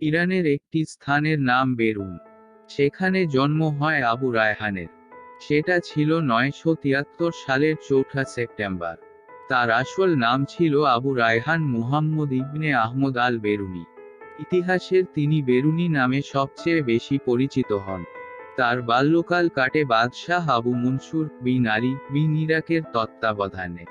ইরানের একটি স্থানের নাম বেরুন। সেখানে জন্ম হয় আবু রায়হানের। সেটা ছিল নয়শো তিয়াত্তর সালের চৌঠা সেপ্টেম্বর। তার আসল নাম ছিল আবু রায়হান মুহাম্মদ ইবনে আহমদ আল বেরুনি ইতিহাসের তিনি বেরুনি নামে সবচেয়ে বেশি পরিচিত হন। তার বাল্যকাল কাটে বাদশাহ আবু মনসুর বিন আলী বিন ইরাকের তত্ত্বাবধানে।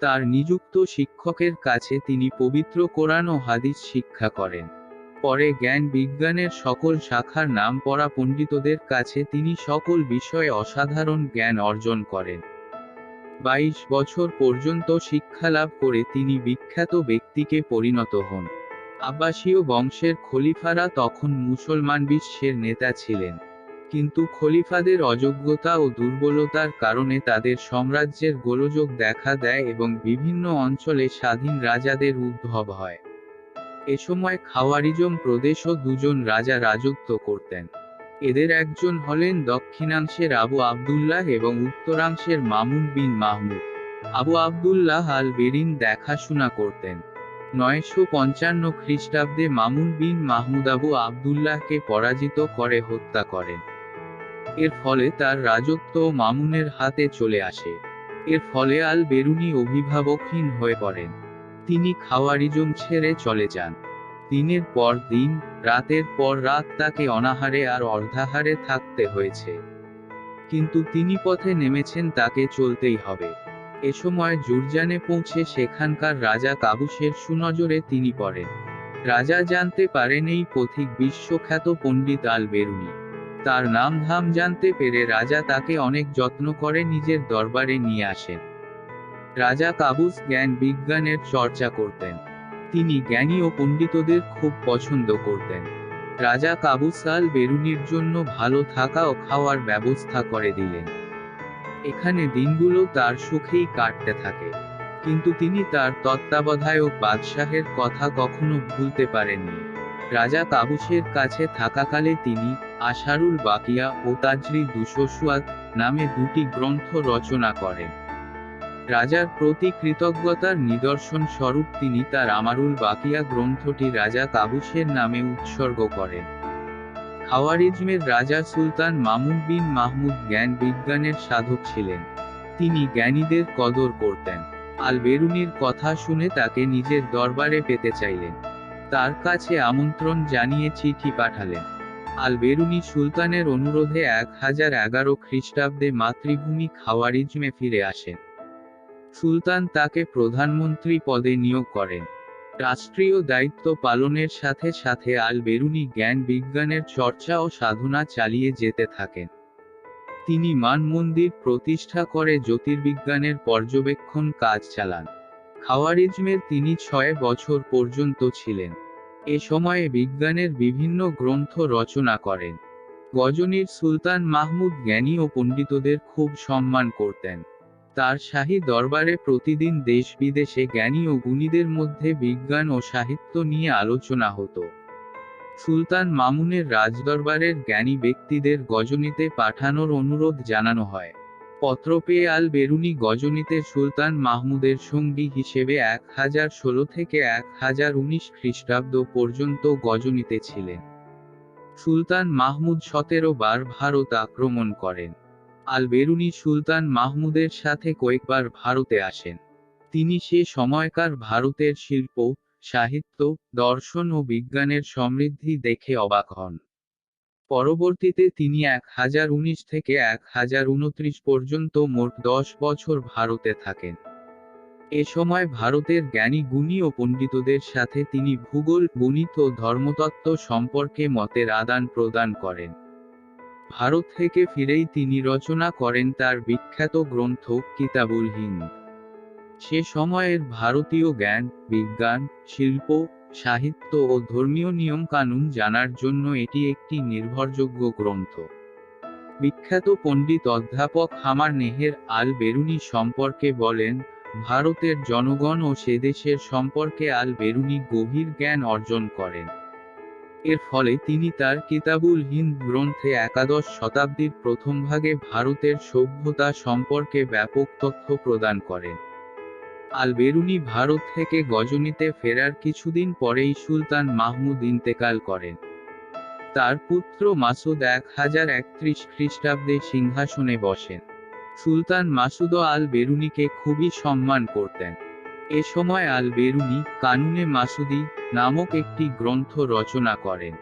তার নিযুক্ত শিক্ষকের কাছে তিনি পবিত্র কোরআন ও হাদিস শিক্ষা করেন। পরে জ্ঞান বিজ্ঞানের সকল শাখার নাম পড়া পণ্ডিতদের কাছে তিনি সকল বিষয়ে অসাধারণ জ্ঞান অর্জন করেন। বাইশ বছর পর্যন্ত শিক্ষালাভ করে তিনি বিখ্যাত ব্যক্তিকে পরিণত হন। আব্বাসীয় বংশের খলিফারা তখন মুসলমান বিশ্বের নেতা ছিলেন। কিন্তু খলিফাদের অযোগ্যতা ও দুর্বলতার কারণে তাদের সাম্রাজ্যের গোলযোগ দেখা দেয় এবং বিভিন্ন অঞ্চলে স্বাধীন রাজাদের উদ্ভব হয়। এ সময় খাওয়ারিজম প্রদেশও দুজন রাজা রাজত্ব করতেন। এদের একজন হলেন দক্ষিণাংশের আবু আবদুল্লাহ এবং উত্তরাংশের মামুন বিন মাহমুদ। আবু আবদুল্লাহ আল বেরিন দেখাশোনা করতেন। নয়শো পঞ্চান্ন খ্রিস্টাব্দে মামুন বিন মাহমুদ আবু আবদুল্লাহকে পরাজিত করে হত্যা করেন। এর ফলে তার রাজত্ব মামুনের হাতে চলে আসে। এর ফলে আল বেরুনি অভিভাবকহীন হয়ে পড়েন। তিনি খাওয়ারিজম ছেড়ে চলে যান। দিনের পর দিন, রাতের পর রাত তাকে অনাহারে আর অর্ধাহারে থাকতে হয়েছে। কিন্তু তিনি পথে নেমেছেন তাকে চলতেই হবে। এ সময় জুরজানে পৌঁছে সেখানকার রাজা কাবুসের সুনজরে তিনি পড়েন। রাজা জানতে পারেন এই পথিক বিশ্বখ্যাত পণ্ডিত আল বেরুনি তার নাম ধাম জানতে পেরে রাজা তাকে অনেক যত্ন করে নিজের দরবারে নিয়ে আসেন। রাজা কাবুস জ্ঞান বিজ্ঞানের চর্চা করতেন। তিনি জ্ঞানী ও পণ্ডিতদের খুব পছন্দ করতেন। রাজা কাবুস আল বেরুনির জন্য ভালো থাকা ও খাওয়ার ব্যবস্থা করে দিলেন। এখানে দিনগুলো তার সুখেই কাটতে থাকে। কিন্তু তিনি তার তত্ত্বাবধায়ক বাদশাহের কথা কখনো ভুলতে পারেননি। রাজা কাবুসের কাছে থাকাকালে তিনি আশারুল বাকিয়া ও তাজরি দুশোসুয়াদ নামে দুটি গ্রন্থ রচনা করেন। রাজার প্রতি কৃতজ্ঞতার নিদর্শন স্বরূপ তিনি তার আমারুল বাকিয়া গ্রন্থটি রাজা কাবুসের নামে উৎসর্গ করেন। খাওয়ারিজমের রাজা সুলতান মামুন বিন মাহমুদ জ্ঞান বিজ্ঞানের সাধক ছিলেন। তিনি জ্ঞানীদের কদর করতেন। আল বেরুনির কথা শুনে তাকে নিজের দরবারে পেতে চাইলেন। তার কাছে আমন্ত্রণ জানিয়ে চিঠি পাঠালেন। আল বেরুনি সুলতানের অনুরোধে এক হাজার এগারো খ্রিস্টাব্দে মাতৃভূমি খাওয়ারিজমে ফিরে আসেন। সুলতান তাকে প্রধানমন্ত্রী পদে নিয়োগ করেন। রাষ্ট্রীয় দায়িত্ব পালনের সাথে সাথে আল বেরুনি জ্ঞান বিজ্ঞানের চর্চা ও সাধনা চালিয়ে যেতে থাকেন। তিনি মান মন্দির প্রতিষ্ঠা করে জ্যোতির্বিজ্ঞানের পর্যবেক্ষণ কাজ চালান। খাওয়ারিজমের তিনি ছয় বছর পর্যন্ত ছিলেন। এ সময়ে বিজ্ঞানের বিভিন্ন গ্রন্থ রচনা করেন। গজনীর সুলতান মাহমুদ জ্ঞানী ও পণ্ডিতদের খুব সম্মান করতেন। তার শাহী দরবারে প্রতিদিন দেশ বিদেশে জ্ঞানী ও গুণীদের মধ্যে বিজ্ঞান ও সাহিত্য নিয়ে আলোচনা হতো। সুলতান মামুনের রাজদরবারের জ্ঞানী ব্যক্তিদের গজনীতে পাঠানোর অনুরোধ জানানো হয়। পত্র পেয়ে আল বেরুনি গজনীতে সুলতান মাহমুদের সঙ্গী হিসেবে এক হাজার ষোলো থেকে এক হাজার উনিশ খ্রিস্টাব্দ পর্যন্ত গজনীতে ছিলেন। সুলতান মাহমুদ সতেরো বার ভারত আক্রমণ করেন। আল বেরুনি সুলতান মাহমুদের সাথে কয়েকবার ভারতে আসেন। তিনি সে সময়কার ভারতের শিল্প, সাহিত্য, দর্শন ও বিজ্ঞানের সমৃদ্ধি দেখে অবাক হন। পরবর্তীতে তিনি এক হাজার উনিশ থেকে এক হাজার উনত্রিশ পর্যন্ত মোট দশ বছর ভারতে থাকেন। এ সময় ভারতের জ্ঞানী গুণী ও পণ্ডিতদের সাথে তিনি ভূগোল, গণিত ও ধর্মতত্ত্ব সম্পর্কে মতের আদান প্রদান করেন। ভারত থেকে ফিরেই তিনি রচনা করেন তার বিখ্যাত গ্রন্থ কিতাবুল হিন্দ। সে সময়ের ভারতীয় জ্ঞান, বিজ্ঞান, শিল্প, সাহিত্য ও ধর্মীয় নিয়মকানুন জানার জন্য এটি একটি নির্ভরযোগ্য গ্রন্থ। বিখ্যাত পণ্ডিত অধ্যাপক হামার নেহের আল বেরুনি সম্পর্কে বলেন, ভারতের জনগণ ও সে দেশের সম্পর্কে আল বেরুনি গভীর জ্ঞান অর্জন করেন। এর ফলে তিনি তার কিতাবুল হিন্দ গ্রন্থে একাদশ শতাব্দীর প্রথম ভাগে ভারতের সভ্যতা সম্পর্কে ব্যাপক তথ্য প্রদান করেন। আল বেরুনি ভারত থেকে গজনীতে ফেরার কিছুদিন পরেই সুলতান মাহমুদ ইন্তেকাল করেন। তার পুত্র মাসুদ এক হাজার একত্রিশ খ্রিস্টাব্দে সিংহাসনে বসেন। সুলতান মাসুদ আল বেরুনিকে খুবই সম্মান করতেন। এ সময় আল বেরুনি কানুনে মাসুদি নামক একটি গ্রন্থ রচনা করেন।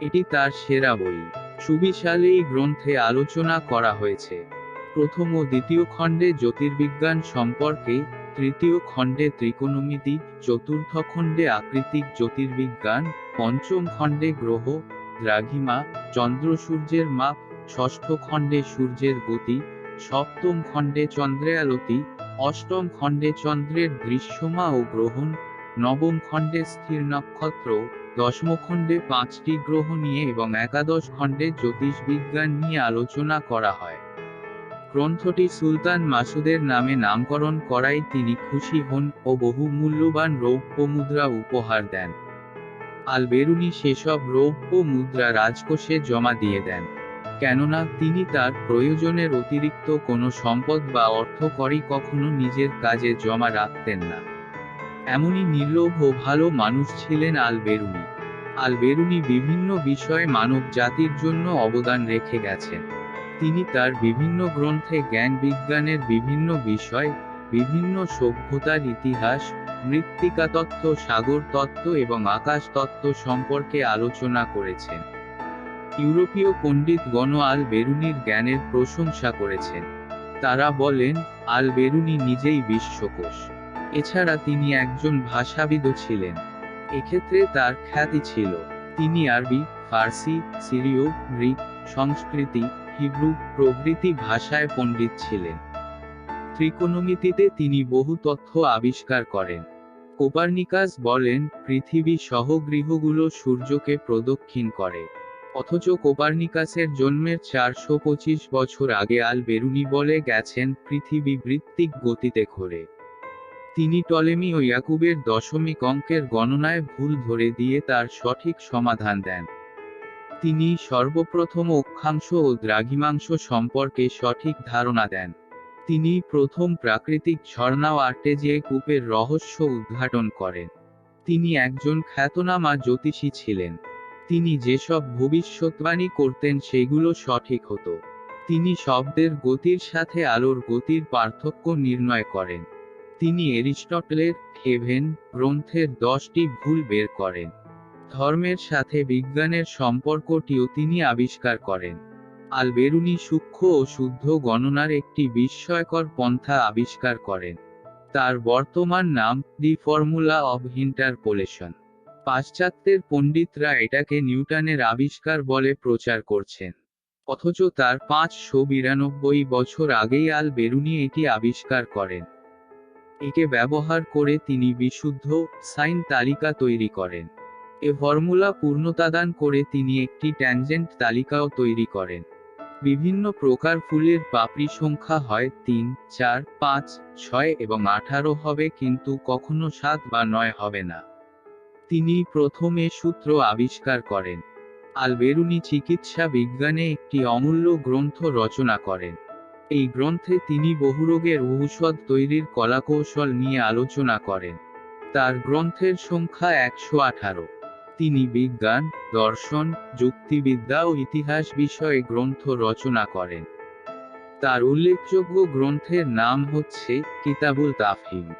এটি তার সেরা বই। সুবিশাল এই গ্রন্থে আলোচনা করা হয়েছে। প্রথম ও দ্বিতীয় খণ্ডে জ্যোতির্বিজ্ঞান সম্পর্কে, তৃতীয় খণ্ডে ত্রিকোণমিতি, চতুর্থ খণ্ডে আকৃতিক জ্যোতির্বিজ্ঞান, পঞ্চম খণ্ডে গ্রহ, দ্রাঘিমা, চন্দ্র সূর্যের মাপ, ষষ্ঠ খণ্ডে সূর্যের গতি, সপ্তম খণ্ডে চন্দ্রায়লতি অষ্টম খণ্ডে চন্দ্রের দৃশ্যমা ও গ্রহণ, নবম খণ্ডে স্থির নক্ষত্র, দশম খণ্ডে পাঁচটি গ্রহ নিয়ে এবং একাদশ খণ্ডে জ্যোতিষ বিজ্ঞান নিয়ে আলোচনা করা হয়। গ্রন্থটি সুলতান মাসুদের নামে নামকরণ করায় তিনি খুশি হন ও বহু মূল্যবান রৌপ্য মুদ্রা উপহার দেন। আল বেরুনি সেসব রৌপ্য মুদ্রা রাজকোষে জমা দিয়ে দেন। কেননা তিনি তার প্রয়োজনের অতিরিক্ত কোনো সম্পদ বা অর্থ করি কখনো নিজের কাজে জমা রাখতেন না। এমনই নির্লোভ ও ভালো মানুষ ছিলেন আল বেরুনি আল বেরুনি বিভিন্ন বিষয়ে মানব জাতির জন্য অবদান রেখে গেছেন। তিনি তার বিভিন্ন গ্রন্থে জ্ঞান বিজ্ঞানের বিভিন্ন বিষয়, বিভিন্ন সভ্যতার ইতিহাস মৃত্তিকা তত্ত্ব সাগর তত্ত্ব এবং আকাশ তত্ত্ব সম্পর্কে আলোচনা করেছেন। ইউরোপীয় পণ্ডিতগণ আল বেরুনির জ্ঞানের প্রশংসা করেছেন। তারা বলেন, আল বেরুনি নিজেই বিশ্বকোষ। এছাড়া তিনি একজন ভাষাবিদও ছিলেন। এক্ষেত্রে তার খ্যাতি ছিল। তিনি আরবি, ফার্সি, সিরিয়, গ্রিক, সংস্কৃতি, হিব্রু প্রভৃতি ভাষায় পণ্ডিত ছিলেন। ত্রিকোণমিতিতে তিনি বহু তথ্য আবিষ্কার করেন। কোপার্নিকাস বলেন, পৃথিবী সহ গৃহগুলো সূর্যকে প্রদক্ষিণ করে। অথচ কোপার্নিকাসের জন্মের চারশো পঁচিশ বছর আগে আল বেরুনি বলে গেছেন পৃথিবী বৃত্তিক গতিতে ঘোরে। তিনি টলেমি ও ইয়াকুবের দশমিক অঙ্কের গণনায় ভুল ধরে দিয়ে তার সঠিক সমাধান দেন। তিনি সর্বপ্রথম অক্ষাংশ ও দ্রাঘিমাংশ সম্পর্কে সঠিক ধারণা দেন। তিনি প্রথম প্রাকৃতিক ঝর্ণা ও আর্টেজিয়াই কূপের রহস্য উদ্ঘাটন করেন। তিনি একজন খ্যাতনামা জ্যোতিষী ছিলেন। তিনি যেসব ভবিষ্যৎবাণী করতেন সেগুলো সঠিক হতো। তিনি শব্দের গতির সাথে আলোর গতির পার্থক্য নির্ণয় করেন। তিনি এরিস্টটলের হেভেন গ্রন্থের দশটি ভুল বের করেন। ধর্মের সাথে বিজ্ঞানের সম্পর্কটিও তিনি আবিষ্কার করেন। আলবেরুনি সূক্ষ্ম ও শুদ্ধ গণনার একটি বিস্ময়কর পন্থা আবিষ্কার করেন। তার বর্তমান নাম দি ফর্মুলা অব ইন্টারপোলেশন। পাশ্চাত্যের পণ্ডিতরা এটাকে নিউটনের আবিষ্কার বলে প্রচার করছেন। অথচ তার পাঁচশো বিরানব্বই বছর আগেই আল বেরুনি এটি আবিষ্কার করেন। একে ব্যবহার করে তিনি বিশুদ্ধ সাইন তালিকা তৈরি করেন। এ ফর্মুলা পূর্ণতাদান করে তিনি একটি ট্যানজেন্ট তালিকাও তৈরি করেন। বিভিন্ন প্রকার ফুলের পাপড়ি সংখ্যা হয় তিন, চার, পাঁচ, ছয় এবং আঠারো হবে কিন্তু কখনো সাত বা নয় হবে না। তিনি প্রথমে সূত্র আবিষ্কার করেন। আল বেরুনি চিকিৎসা বিজ্ঞানে একটি অমূল্য গ্রন্থ রচনা করেন। এই গ্রন্থে তিনি বহুরোগের ঔষধ তৈরির কলাকৌশল নিয়ে আলোচনা করেন। তার গ্রন্থের সংখ্যা একশো আঠারো। তিনি বিজ্ঞান, দর্শন, যুক্তিবিদ্যা ও ইতিহাস বিষয়ে গ্রন্থ রচনা করেন। তার উল্লেখযোগ্য গ্রন্থের নাম হচ্ছে কিতাবুল তাফহিম।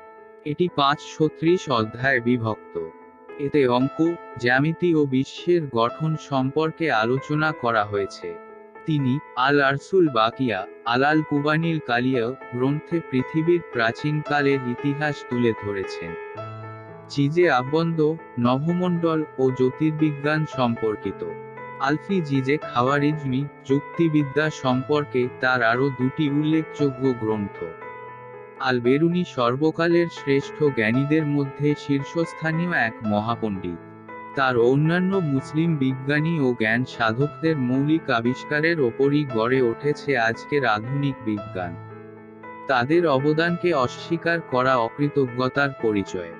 এটি পাঁচশো ত্রিশ অধ্যায় বিভক্ত। এতে অঙ্ক, জ্যামিতি ও বিশ্বের গঠন সম্পর্কে আলোচনা করা হয়েছে। তিনি আল আরসুল বাকিয়া আলাল কুবানিল কালিয়া গ্রন্থে পৃথিবীর প্রাচীনকালের ইতিহাস তুলে ধরেছেন। জিজে আবন্দ, নভমণ্ডল ও জ্যোতির্বিজ্ঞান সম্পর্কিত। আলফি জিজে খাওয়ারিজমি, যুক্তিবিদ্যা সম্পর্কে তার আরও দুটি উল্লেখযোগ্য গ্রন্থ। আল বেরুনি সর্বকালের শ্রেষ্ঠ জ্ঞানীদের মধ্যে শীর্ষস্থানীয় এক মহাপণ্ডিত। তার অন্যান্য মুসলিম বিজ্ঞানী ও জ্ঞান সাধকদের মৌলিক আবিষ্কারের ওপরই গড়ে উঠেছে আজকের আধুনিক বিজ্ঞান। তাদের অবদানকে অস্বীকার করা অকৃতজ্ঞতার পরিচয়।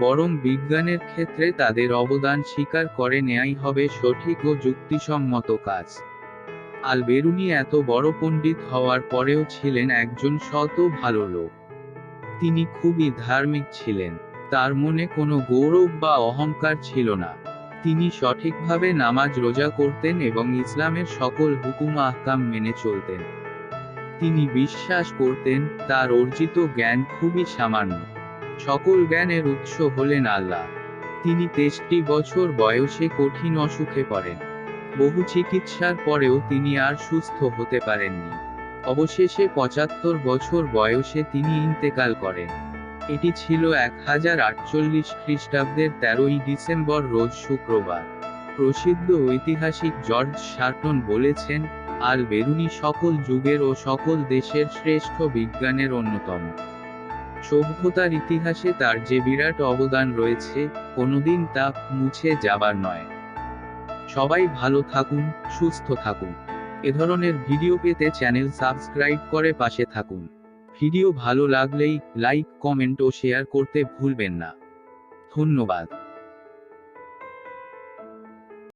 বরং বিজ্ঞানের ক্ষেত্রে তাদের অবদান স্বীকার করে নেয়াই হবে সঠিক ও যুক্তিসম্মত কাজ। আল বেরুনি এত বড় পণ্ডিত হওয়ার পরেও ছিলেন একজন শত ভালো লোক। তিনি খুবই ধার্মিক ছিলেন, তার মনে কোনো গৌরব বা অহংকার ছিল না। তিনি সঠিকভাবে নামাজ রোজা করতেন এবং ইসলামের সকল হুকুম আহকাম মেনে চলতেন। তিনি বিশ্বাস করতেন, তার অর্জিত জ্ঞান খুবই সামান্য। সকল জ্ঞানের উৎস হলেন আল্লাহ। তিনি তেষট্টি বছর বয়সে কঠিন অসুখে পড়েন। বহু চিকিৎসার পরেও তিনি আর সুস্থ হতে পারেননি। অবশেষে পঁচাত্তর বছর বয়সে তিনি ইন্তেকাল করেন। এটি ছিল এক হাজার আটচল্লিশ খ্রিস্টাব্দের তেরোই ডিসেম্বর রোজ শুক্রবার। প্রসিদ্ধ ঐতিহাসিক জর্জ শার্টন বলেছেন, আল বেরুনি সকল যুগের ও সকল দেশের শ্রেষ্ঠ বিজ্ঞানের অন্যতম। সভ্যতার ইতিহাসে তার যে বিরাট অবদান রয়েছে, কোনোদিন তা মুছে যাবার নয়। সবাই ভালো থাকুন, সুস্থ থাকুন। এ ধরনের ভিডিও পেতে চ্যানেল সাবস্ক্রাইব করে পাশে থাকুন। ভিডিও ভালো লাগলেই লাইক, কমেন্ট ও শেয়ার করতে ভুলবেন না। ধন্যবাদ।